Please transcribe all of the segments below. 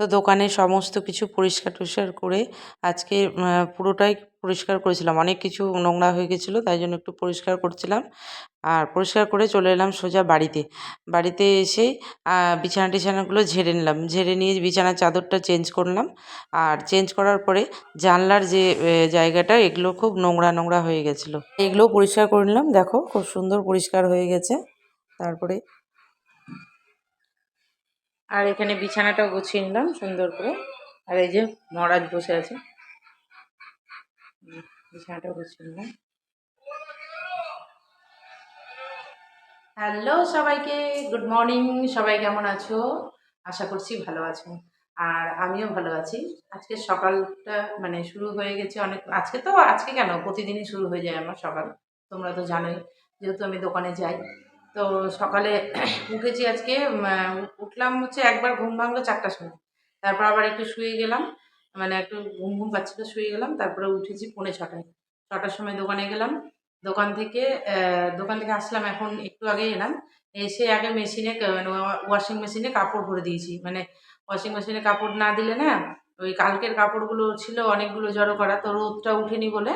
তো দোকানে সমস্ত কিছু পরিষ্কার টরিষ্কার করে আজকে পুরোটাই পরিষ্কার করেছিলাম। অনেক কিছু নোংরা হয়ে গেছিল, তাই জন্য একটু পরিষ্কার করছিলাম। আর পরিষ্কার করে চলে এলাম সোজা বাড়িতে। বাড়িতে এসে বিছানা টিছানাগুলো ঝেড়ে নিলাম। ঝেড়ে নিয়ে বিছানার চাদরটা চেঞ্জ করলাম। আর চেঞ্জ করার পরে জানলার যে জায়গাটা, এগুলো খুব নোংরা নোংরা হয়ে গেছিল। এগুলোও পরিষ্কার করে নিলাম। দেখো, খুব সুন্দর পরিষ্কার হয়ে গেছে। তারপরে আর এখানে বিছানাটাও গুছিয়ে নিলাম সুন্দর করে। আর এই যে মহারাজ বসে আছে। বিছানাটাও গুছিয়ে নিলাম। হ্যালো সবাইকে, গুড মর্নিং, সবাই কেমন আছো? আশা করছি ভালো আছো। আর আমিও ভালো আছি। আজকে সকালটা মানে শুরু হয়ে গেছে অনেক, আজকে তো, আজকে কেন? প্রতিদিনই শুরু হয়ে যায় আমার সকাল। তোমরা তো জানোই, যেহেতু আমি দোকানে যাই। তো সকালে উঠেছি আজকে উঠলাম হচ্ছে একবার ঘুম ভাঙলো চারটার সময়। তারপর আবার একটু শুয়ে গেলাম মানে একটু ঘুম ঘুম পাচ্ছিল, শুয়ে গেলাম, তারপরে উঠেছি পৌনে ছটায়। ছটার সময় দোকানে গেলাম, দোকান থেকে দোকান থেকে আসলাম, এখন একটু আগেই এলাম। এসে আগে মেশিনে মানে ওয়াশিং মেশিনে কাপড় ভরে দিয়েছি মানে ওয়াশিং মেশিনে কাপড় না দিলে না, ওই কালকের কাপড়গুলো ছিল অনেকগুলো জড়ো করা, তো রোদটা উঠেনি বলে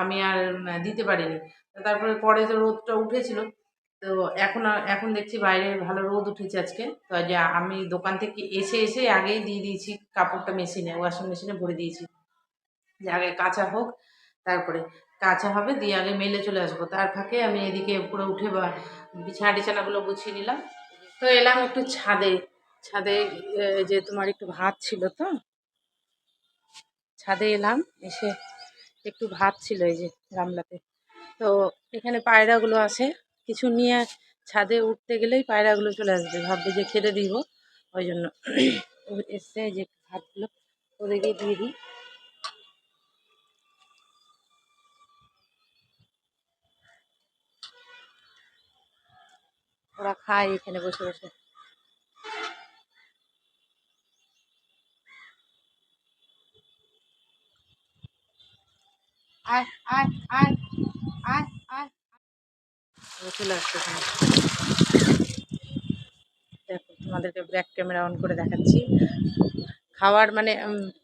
আমি আর দিতে পারিনি। তারপরে পরে তো রোদটা উঠেছিল। তো এখন এখন দেখছি বাইরে ভালো রোদ উঠেছে আজকে। তো যে আমি দোকান থেকে এসে এসে আগেই দিয়ে দিয়েছি কাপড়টা মেশিনে ওয়াশিং মেশিনে ভরে দিয়েছি। যে আগে কাঁচা হোক, তারপরে কাঁচা হবে, দিয়ে আগে মেলে চলে আসব। তার ফাঁকে আমি এদিকে উপরে উঠে বা, বিছানা টিছানাগুলো গুছিয়ে নিলাম। তো এলাম একটু ছাদে। ছাদে যে তোমার একটু ভাত ছিল তো? ছাদে এলাম, এসে একটু ভাত ছিল এই যে গামলাতে তো এখানে পায়রাগুলো আসে কিছু নিয়ে ছাদে উঠতে গেলেই পায়রাগুলো চলে আসবে। ভাববে যে খেতে দিব, ওই জন্য। এই যে ভাতগুলো ওদেরকে দিয়ে দিই। ওরা খায় এখানে বসে বসে। আয় আয় আয় আয়। চলে দেখো, তোমাদেরকে ব্যাক ক্যামেরা অন করে দেখাচ্ছি। খাওয়ার মানে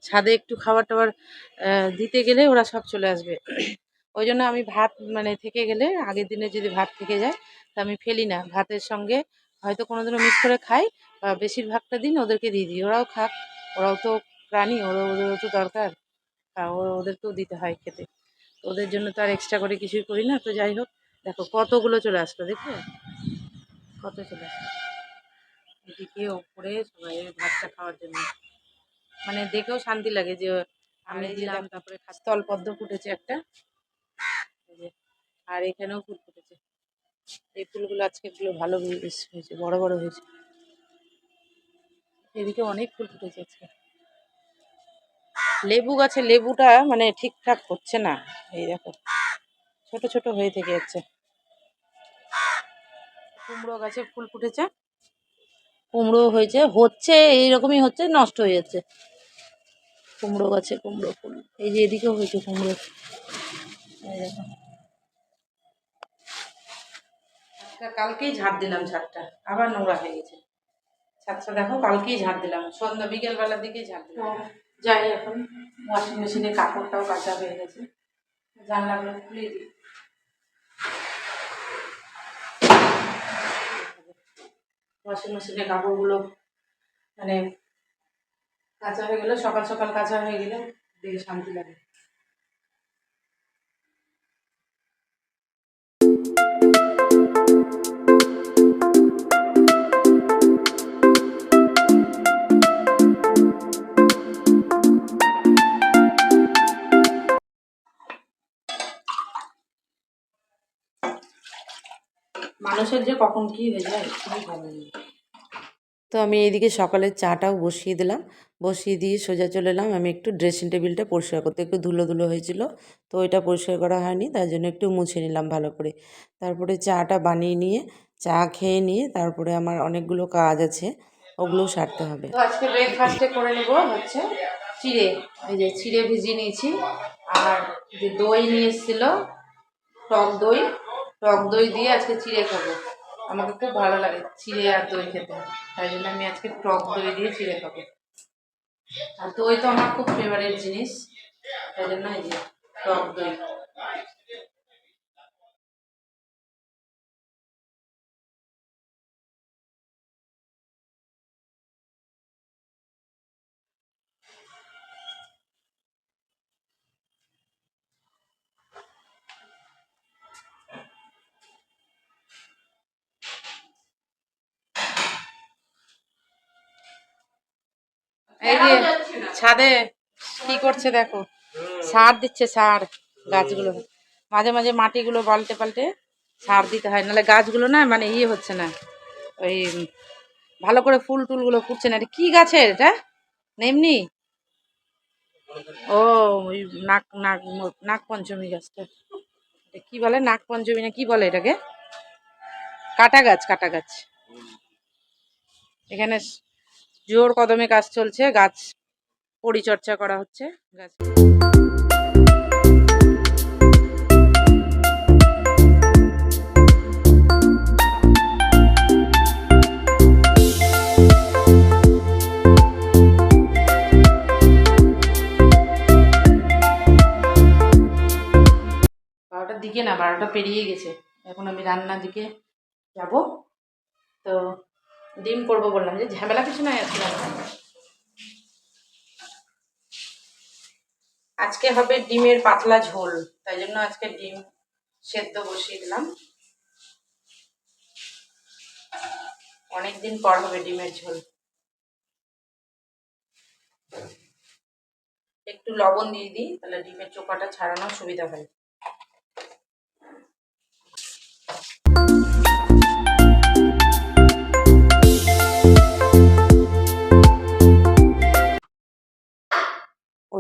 ছাদে একটু খাবার টাবার দিতে গেলে ওরা সব চলে আসবে। ওই জন্য আমি ভাত মানে থেকে গেলে আগের দিনে যদি ভাত থেকে যায়, তা আমি ফেলি না। ভাতের সঙ্গে হয়তো কোনোদিনও মিক্স করে খাই, বা বেশিরভাগটা দিন ওদেরকে দিয়ে দিই। ওরাও খাক, ওরাও তো প্রাণী, ওরা, ওদেরও তো দরকার। ওদেরকেও দিতে হয় খেতে। ওদের জন্য তো আর এক্সট্রা করে কিছুই করি না। তো যাই হোক দেখো কতগুলো চলে আসলো দেখো কত চলে আসলো? এদিকে ওপরে সবাই ভাতটা খাওয়ার জন্য। মানে দেখেও শান্তি লাগে যে আমি দিলাম তারপরে স্থল পদ্ম ফুটেছে একটা। আর এখানেও ফুল ফুটেছে। এই ফুলগুলো আজকে এগুলো ভালো হয়েছে বড় বড় হয়েছে। এদিকে অনেক ফুল ফুটেছে আজকে। লেবু গাছে লেবুটা মানে ঠিকঠাক হচ্ছে না। এই দেখো। ছোট ছোট হয়ে থেকে যাচ্ছে। কুমড়ো গাছে ফুল ফুটেছে। কুমড়ো হয়েছে, হচ্ছে, এইরকমই হচ্ছে, নষ্ট হয়ে যাচ্ছে। কুমড়ো গাছে কুমড়ো ফুল। এই যে এদিকেও হয়েছে কুমড়ো। দেখো। কালকেই ঝাড় দিলাম ঝাড়টা আবার নোংরা হয়ে গেছে। ছাদটা দেখো, কালকেই ঝাড় দিলাম। সন্ধ্যা, বিকেলবেলার দিকে ঝাড় দিলাম। যাই এখন। ওয়াশিং মেশিনে কাপড়টাও কাঁচা হয়ে গেছে। জানলাগুলো খুলে দিই। ওয়াশিং মেশিনে কাপড়গুলো মানে কাঁচা হয়ে গেলে সকাল সকাল কাঁচা হয়ে গেলে দেখে শান্তি লাগে। মানুষের যে কখন কি হয়ে যায় খুবই ভালো লাগে তো আমি এইদিকে সকালের চাটাও বসিয়ে দিলাম। বসিয়ে দিয়ে সোজা চলে এলাম। আমি একটু ড্রেসিং টেবিলটা পরিষ্কার করতে একটু ধুলো ধুলো হয়েছিল তো ওইটা পরিষ্কার করা হয়নি তার জন্য একটু মুছে নিলাম ভালো করে। তারপরে চাটা বানিয়ে নিয়ে চা খেয়ে নিয়ে তারপরে আমার অনেকগুলো কাজ আছে ওগুলোও সারতে হবে। তো আজকে ব্রেকফাস্টে করে নেব হচ্ছে চিড়ে এই যে চিড়ে ভিজিয়ে নিয়েছি। আর যে দই নিয়ে এসেছিল টক দই টক দই দিয়ে আজকে চিড়ে খাব। আমাকে খুব ভালো লাগে চিড়ে আর দই খেতে। তাই জন্য আমি আজকে টক দই দিয়ে চিড়ে খাব। আর দই তো আমার খুব ফেভারিট জিনিস। তাই জন্য এই যে টক দই। এই যে ছাদে কি করছে দেখো? সার দিচ্ছে সার গাছগুলো। মাঝে মাঝে মাটিগুলো পাল্টে পাল্টে সার দিতে হয়। নাহলে গাছগুলো না মানে ইয়ে হচ্ছে না। ওই ভালো করে ফুল টুলগুলো ফুটছে না। এটা কি গাছের এটা? না এমনি ও ওই নাক নাক নাক পঞ্চমী গাছটা। কি বলে? নাক পঞ্চমী না কি বলে এটাকে? কাটা গাছ কাটা গাছ। এখানে জোর কদমে কাজ চলছে, গাছ পরিচর্যা করা হচ্ছে, গাছ বারোটার দিকে না, বারোটা পেরিয়ে গেছে। এখন আমি রান্নার দিকে যাব। তো ডিম করব বললাম, যে ঝামেলা কিছু নাই আজকে আজকে হবে ডিমের পাতলা ঝোল, তাই জন্য আজকে ডিম সেদ্ধ বসিয়ে দিলাম। অনেকদিন পর হবে ডিমের ঝোল। একটু লবণ দিয়ে দিই, তাহলে ডিমের চোখাটা ছাড়ানোর সুবিধা হয়।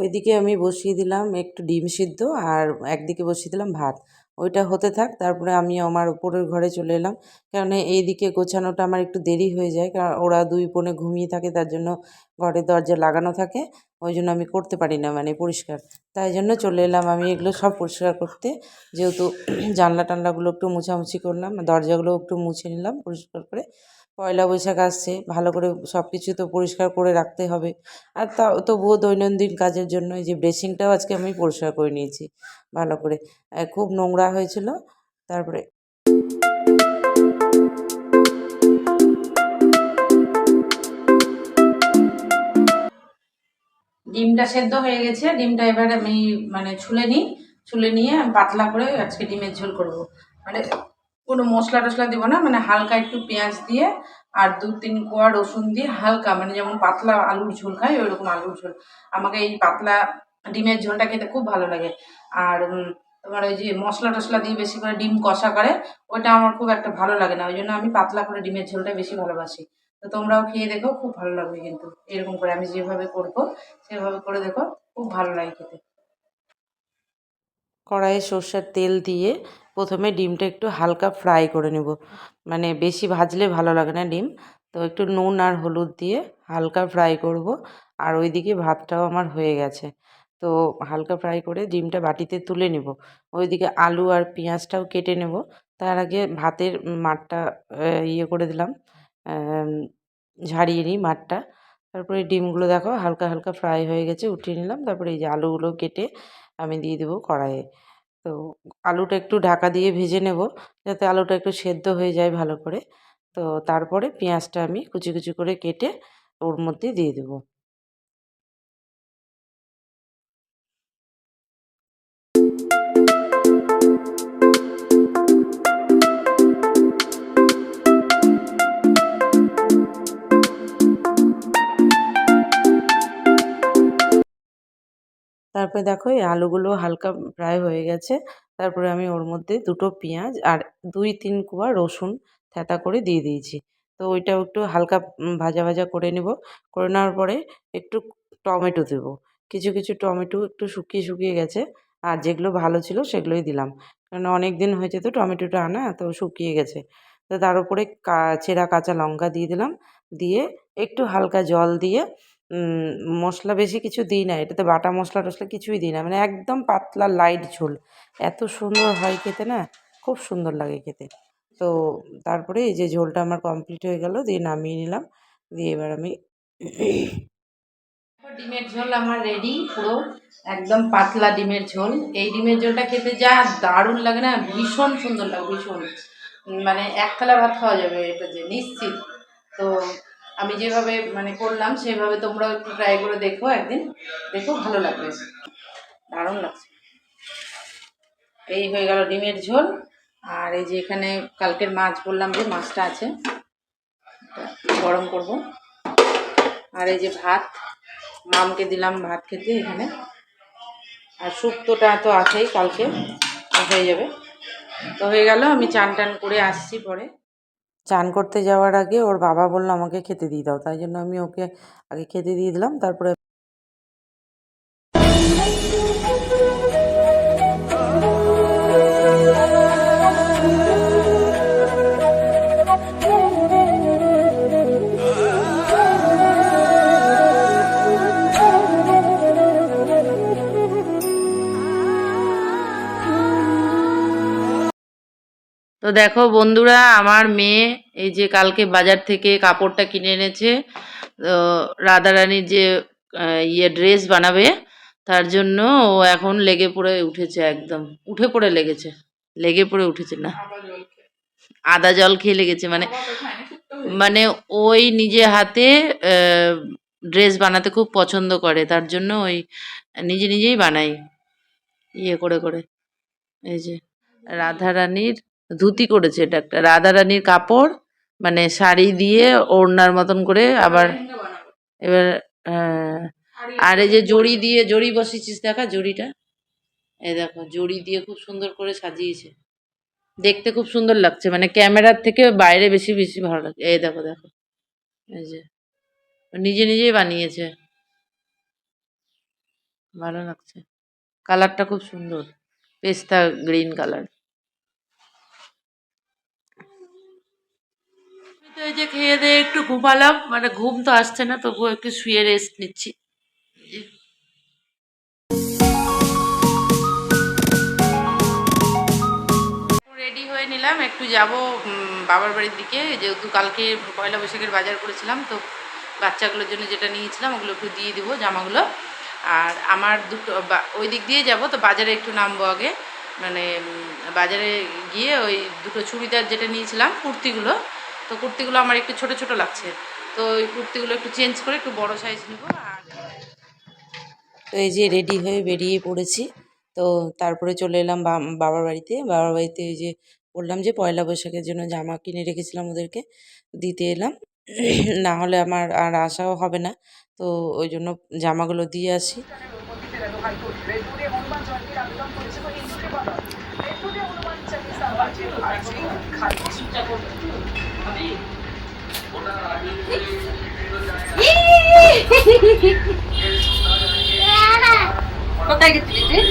ওইদিকে আমি বসিয়ে দিলাম একটু ডিম সিদ্ধ আর একদিকে বসিয়ে দিলাম ভাত। ওইটা হতে থাক, তারপরে আমি আমার উপরের ঘরে চলে এলাম। কারণ এইদিকে গোছানোটা আমার একটু দেরি হয়ে যায়, কারণ ওরা দুই বোনে ঘুমিয়ে থাকে, তার জন্য ঘরের দরজা লাগানো থাকে। ওই জন্য আমি করতে পারি না মানে পরিষ্কার। তাই জন্য চলে এলাম আমি, এগুলো সব পরিষ্কার করতে। যেহেতু জানলা টানলাগুলো একটু মুছামুছি করলাম, দরজাগুলো একটু মুছে নিলাম পরিষ্কার করে। পয়লা বৈশাখ আসছে, ভালো করে সব কিছু তো পরিষ্কার করে রাখতে হবে। আর তা তবুও দৈনন্দিন কাজের জন্য এই যে ব্রেসিংটাও আজকে আমি পরিষ্কার করে নিয়েছি, ভালো করে। খুব নোংরা হয়েছিল, তারপরে ডিমটা সেদ্ধ হয়ে গেছে, ডিমটা এবার আমি মানে ছুলে নিই, ছুলে নিয়ে পাতলা করে আজকে ডিমের ঝোল করব। মানে কোনো মশলা টশলা দেবো না মানে হালকা একটু পেঁয়াজ দিয়ে আর দু তিন কোয়া রসুন দিয়ে হালকা মানে যেমন পাতলা আলুর ঝোল খাই ওই রকম আলুর ঝোল। আমাকে এই পাতলা ডিমের ঝোলটা খেতে খুব ভালো লাগে। আর তোমার ওই যে মশলা টশলা দিয়ে বেশি করে ডিম কষা করে, ওইটা আমার খুব একটা ভালো লাগে না। ওই জন্য আমি পাতলা করে ডিমের ঝোলটা বেশি ভালোবাসি। তো তোমরাও খেয়ে দেখো, খুব ভালো লাগবে কিন্তু। এরকম করে আমি যেভাবে করব, সেভাবে করে দেখো, খুব ভালো লাগে খেতে। কড়াইয়ে সর্ষের তেল দিয়ে প্রথমে ডিমটা একটু হালকা ফ্রাই করে নেব। মানে বেশি ভাজলে ভালো লাগে না ডিম। তো একটু নুন আর হলুদ দিয়ে হালকা ফ্রাই করব। আর ওইদিকে ভাতটাও আমার হয়ে গেছে। তো হালকা ফ্রাই করে ডিমটা বাটিতে তুলে নেব। ওইদিকে আলু আর পেঁয়াজটাও কেটে নেব। তার আগে ভাতের মাঠটা ইয়ে করে দিলাম। ঝাড়িয়ে নিই মাঠটা। তারপরে ডিমগুলো দেখো হালকা হালকা ফ্রাই হয়ে গেছে, উঠিয়ে নিলাম। তারপরে এই যে আলুগুলো কেটে আমি দিয়ে দেবো কড়াইয়ে। তো আলুটা একটু ঢাকা দিয়ে ভেজে নেব, যাতে আলুটা একটু সেদ্ধ হয়ে যায় ভালো করে। তো তারপরে পেঁয়াজটা আমি কুচি কুচি করে কেটে ওর মধ্যে দিয়ে দেবো। তারপরে দেখো এই আলুগুলো হালকা ফ্রাই হয়ে গেছে। তারপরে আমি ওর মধ্যে দুটো পেঁয়াজ আর দুই তিন কুয়া রসুন থেঁতা করে দিয়ে দিয়েছি। তো ওইটাও একটু হালকা ভাজা ভাজা করে নেব। করে নেওয়ার পরে একটু টমেটো দেবো। কিছু কিছু টমেটো একটু শুকিয়ে শুকিয়ে গেছে আর যেগুলো ভালো ছিল সেগুলোই দিলাম। কারণ অনেক দিন হয়েছে তো টমেটোটা আনা তো শুকিয়ে গেছে। তো তার উপরে কা, চেরা কাঁচা লঙ্কা দিয়ে দিলাম। দিয়ে একটু হালকা জল দিয়ে মশলা বেশি কিছু দিই না, এটাতে বাটা মশলা টশলা কিছুই দিই না মানে একদম পাতলা লাইট ঝোল। এত সুন্দর হয় খেতে না, খুব সুন্দর লাগে খেতে। তো তারপরে এই যে ঝোলটা আমার কমপ্লিট হয়ে গেল, দিয়ে নামিয়ে নিলাম, দিয়ে এবার আমি ডিমের ঝোল আমার রেডি পুরো একদম পাতলা ডিমের ঝোল। এই ডিমের ঝোলটা খেতে যা দারুণ লাগে না, ভীষণ সুন্দর লাগে, ভীষণ। মানে এক থালা ভাত খাওয়া যাবে এটা যে, নিশ্চিত। তো আমি যেভাবে মানে করলাম, সেভাবে তোমরাও একটু ট্রাই করে দেখো একদিন। দেখো, ভালো লাগবে। দারুণ লাগছে। এই হয়ে গেল ডিমের ঝোল। আর এই যে এখানে কালকের মাছ বললাম যে মাছটা আছে গরম করব। আর এই যে ভাত, মামকে দিলাম ভাত খেতে এখানে। আর শুক্তোটা তো আছেই কালকে হয়ে যাবে। তো হয়ে গেল, আমি চান টান করে আসছি পরে। চান করতে যাওয়ার আগে ওর বাবা বলল, আমাকে খেতে দিয়ে দাও। তাই জন্য আমি ওকে আগে খেতে দিয়ে দিলাম, তারপরে দেখো বন্ধুরা আমার মেয়ে এই যে কালকে বাজার থেকে কাপড়টা কিনে এনেছে তো রাধারানীর যে ইয়ে ড্রেস বানাবে তার জন্য ও এখন লেগে পড়ে উঠেছে একদম। উঠে পড়ে লেগেছে। লেগে পড়ে উঠেছে না। আদা জল খেয়ে। লেগেছে। মানে মানে ওই নিজে হাতে ড্রেস বানাতে খুব পছন্দ করে তার জন্য ওই নিজে নিজেই বানাই। ইয়ে করে করে। এই যে রাধারানীর ধুতি করেছে, এটা একটা রাধা রানীর কাপড় মানে শাড়ি দিয়ে ওড়নার মতন করে আবার এবার আর এই যে জড়ি দিয়ে, জড়ি বসিয়েছিস দেখা জড়িটা? এই দেখো, জড়ি দিয়ে খুব সুন্দর করে সাজিয়েছে। দেখতে খুব সুন্দর লাগছে মানে ক্যামেরার থেকে বাইরে বেশি বেশি ভালো লাগছে এই দেখো দেখো। এই যে, নিজে নিজেই বানিয়েছে। ভালো লাগছে। কালারটা খুব সুন্দর। পেস্তা গ্রিন কালার। তো এই যে খেয়ে দিয়ে একটু ঘুমালাম মানে ঘুম তো আসছে না, তবুও একটু শুয়ে রেস্ট নিচ্ছি। রেডি হয়ে নিলাম, একটু যাব বাবার বাড়ির দিকে। যেহেতু কালকে পয়লা বৈশাখের বাজার করেছিলাম, তো বাচ্চাগুলোর জন্য যেটা নিয়েছিলাম, ওগুলো একটু দিয়ে দিব জামাগুলো। আর আমার দুটো ওই দিক দিয়ে যাব, তো বাজারে একটু নামবো আগে। মানে বাজারে গিয়ে ওই দুটো চুড়িদার যেটা নিয়েছিলাম, কুর্তিগুলো তো কুর্তিগুলো আমার একটু ছোট ছোট লাগছে। তো ওই কুর্তিগুলো একটু চেঞ্জ করে একটু বড় সাইজ নেব আর তো এই যে রেডি হয়ে বেরিয়ে পড়েছি। তো তারপরে চলে এলাম বাবার বাড়িতে। বাবার বাড়িতে এই যে বললাম যে পয়লা বৈশাখের জন্য জামা কিনে রেখেছিলাম ওদেরকে, দিতে এলাম। না হলে আমার আর আসাও হবে না। তো ওই জন্য জামাগুলো দিয়ে আসি। কোথায় গেছিলি তুই?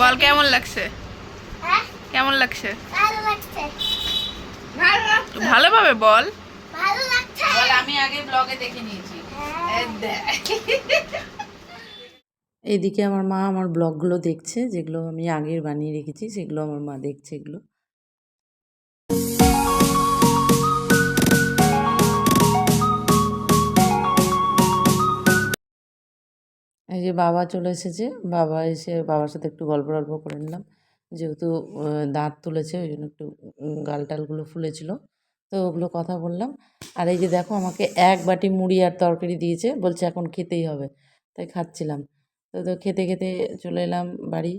বল কেমন লাগছে? কেমন লাগছে? ভালো লাগছে ভালোভাবে বল। ভালো লাগছে। বল আমি আগে ব্লগে দেখে নিয়েছি। দেখ। এইদিকে আমার মা আমার ব্লগগুলো দেখছে যেগুলো আমি আগের বানিয়ে রেখেছি সেগুলো আমার মা দেখছে এগুলো। এই যে বাবা চলে এসেছে বাবা এসে বাবার সাথে একটু গল্প টল্প করে নিলাম। যেহেতু দাঁত তুলেছে ওই জন্য একটু উম, গাল টালগুলো ফুলেছিল তো ওগুলো কথা বললাম। আর এই যে দেখো আমাকে এক বাটি মুড়ি আর তরকারি দিয়েছে বলছে এখন খেতেই হবে তাই খাচ্ছিলাম। তো তো খেতে খেতে চলে এলাম বাড়ি।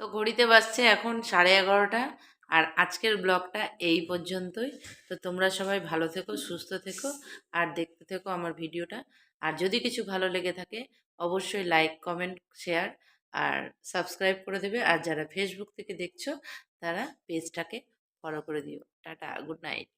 তো ঘড়িতে বাজছে এখন সাড়ে এগারোটা আর আজকের ব্লগটা এই পর্যন্তই। তো তোমরা সবাই ভালো থেকো, সুস্থ থেকো আর দেখতে থেকো আমার ভিডিওটা। আর যদি কিছু ভালো লেগে থাকে, অবশ্যই লাইক কমেন্ট শেয়ার আর সাবস্ক্রাইব করে দেবে। আর যারা ফেসবুক থেকে দেখছ, তারা পেজটাকে ফলো করে দিও। Tata good night